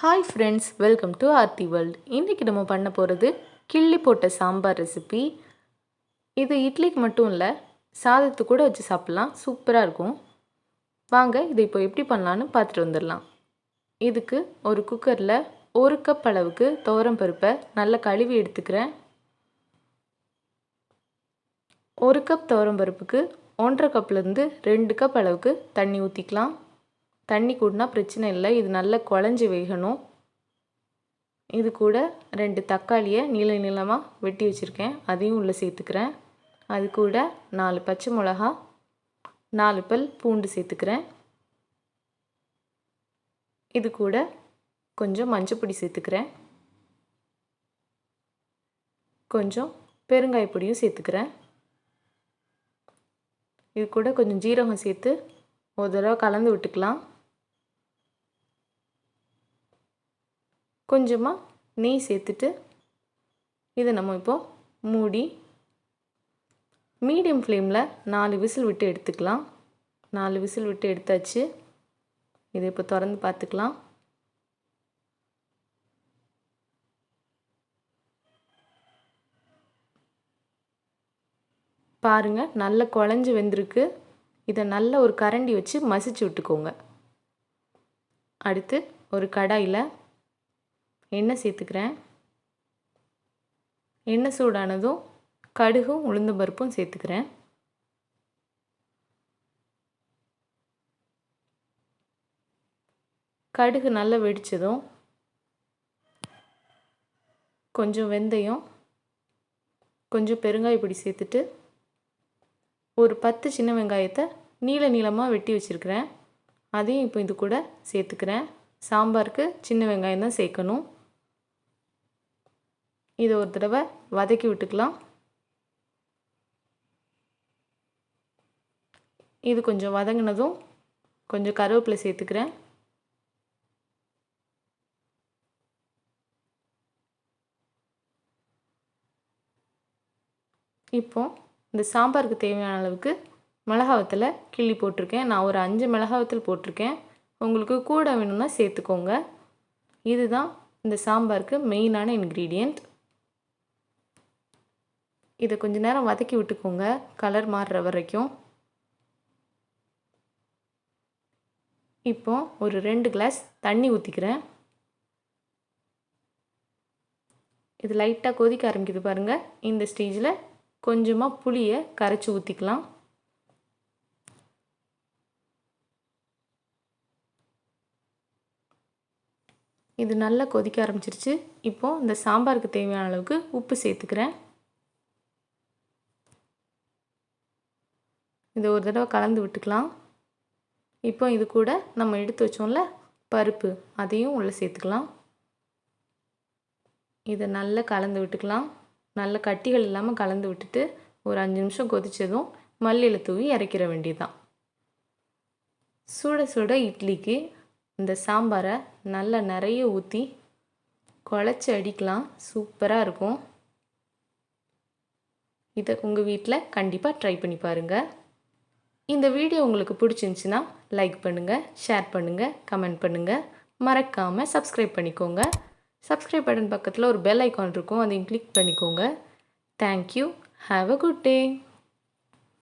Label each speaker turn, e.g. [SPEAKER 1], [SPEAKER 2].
[SPEAKER 1] Hi friends welcome to Aarthi world இன்றைக்கி நம்ம பண்ண போகிறது கிள்ளி போட்ட சாம்பார் ரெசிபி இது இட்லிக்கு மட்டும் இல்லை சாதத்துக்கு கூட வச்சு சாப்பிட்லாம். சூப்பராக இருக்கும். வாங்க இதை இப்போ எப்படி பண்ணலான்னு பார்த்துட்டு வந்துடலாம். இதுக்கு ஒரு குக்கரில் ஒரு கப் அளவுக்கு துவரம் பருப்பை நல்லா கழுவி எடுத்துக்கிறேன். ஒரு கப் துவரம் பருப்புக்கு ஒன்றரை கப்லேருந்து ரெண்டு கப் அளவுக்கு தண்ணி ஊற்றிக்கலாம் தண்ணி கூடனா பிரச்சனை இல்லை. இது நல்லா குழஞ்சி வேகணும். இது கூட ரெண்டு தக்காளியை நீள நீளமாக வெட்டி வச்சுருக்கேன். அதையும் உள்ளே சேர்த்துக்கிறேன். அது கூட நாலு பச்சை மிளகா நாலு பல் பூண்டு சேர்த்துக்கிறேன். இது கூட கொஞ்சம் மஞ்சப்பொடி சேர்த்துக்கிறேன். கொஞ்சம் பெருங்காய பொடியும் சேர்த்துக்கிறேன். இது கூட கொஞ்சம் ஜீரகம் சேர்த்து ஒரு தடவை கலந்து விட்டுக்கலாம். கொஞ்சமாக நெய் சேர்த்துட்டு இதை நம்ம இப்போது மூடி மீடியம் ஃப்ளேமில் நாலு விசில் விட்டு எடுத்துக்கலாம். நாலு விசில் விட்டு எடுத்தாச்சு. இதை இப்போ திறந்து பார்த்துக்கலாம் பாருங்கள் நல்ல குழஞ்சி வெந்திருக்கு. இதை நல்ல ஒரு கரண்டி வச்சு மசிச்சு விட்டுக்கோங்க. அடுத்து ஒரு கடாயில் எண்ணெய் சேர்த்துக்கிறேன். எண்ணெய் சூடானதும் கடுகும் உளுந்த பருப்பும் சேர்த்துக்கிறேன். கடுகு நல்லா வெடித்ததும் கொஞ்சம் வெந்தயம் கொஞ்சம் பெருங்காய பொடி சேர்த்துட்டு ஒரு பத்து சின்ன வெங்காயத்தை நீள நீளமாக வெட்டி வச்சுருக்கிறேன். அதையும் இப்போ இது கூட சேர்த்துக்கிறேன். சாம்பாருக்கு சின்ன வெங்காயம் தான் சேர்க்கணும். இதை ஒரு தடவை வதக்கி விட்டுக்கலாம். இது கொஞ்சம் வதங்கினதும் கொஞ்சம் கருவேப்பிலை சேர்த்துக்கிறேன். இப்போ இந்த சாம்பாருக்கு தேவையான அளவுக்கு மிளகாவத்தில் கிள்ளி போட்டிருக்கேன். நான் ஒரு அஞ்சு மிளகாவத்தில் போட்டிருக்கேன். உங்களுக்கு கூட வேணும்னா சேர்த்துக்கோங்க. இதுதான் இந்த சாம்பாருக்கு மெயினான இன்க்ரீடியண்ட் இதை கொஞ்ச நேரம் வதக்கி விட்டுக்கோங்க. கலர் மாறுற வரைக்கும். இப்போ ஒரு ரெண்டு கிளாஸ் தண்ணி ஊற்றிக்கிறேன் இது லைட்டாக கொதிக்க ஆரம்பிக்குது பாருங்கள் இந்த ஸ்டேஜில் கொஞ்சமாக புளியை கரைச்சி ஊற்றிக்கலாம் இது நல்லா கொதிக்க ஆரம்பிச்சிருச்சு. இப்போது இந்த சாம்பாருக்கு தேவையான அளவுக்கு உப்பு சேர்த்துக்கிறேன். இதை ஒரு தடவை கலந்து விட்டுக்கலாம். இப்போ இது கூட நம்ம எடுத்து வச்சோம்ல பருப்பு. அதையும் உள்ளே சேர்த்துக்கலாம். இதை நல்லா கலந்து விட்டுக்கலாம். நல்ல கட்டிகள் இல்லாமல் கலந்து விட்டுட்டு ஒரு அஞ்சு நிமிஷம் கொதித்ததும் மல்லியில் தூவி இறக்கிற வேண்டியதுதான். சுட சுட இட்லிக்கு இந்த சாம்பாரை நல்லா நிறைய ஊற்றி குழச்சி அடிக்கலாம். சூப்பராக இருக்கும். இதை உங்கள் வீட்டில் கண்டிப்பாக ட்ரை பண்ணி பாருங்கள் இந்த வீடியோ உங்களுக்கு பிடிச்சிருந்துச்சின்னா லைக் பண்ணுங்கள் ஷேர் பண்ணுங்கள் கமெண்ட் பண்ணுங்கள் மறக்காமல் சப்ஸ்கிரைப் பண்ணிக்கோங்க. சப்ஸ்கிரைப் பட்டன் பக்கத்தில் ஒரு பெல் ஐக்கான் இருக்கும் அதையும் கிளிக் பண்ணிக்கோங்க. Thank you have a good day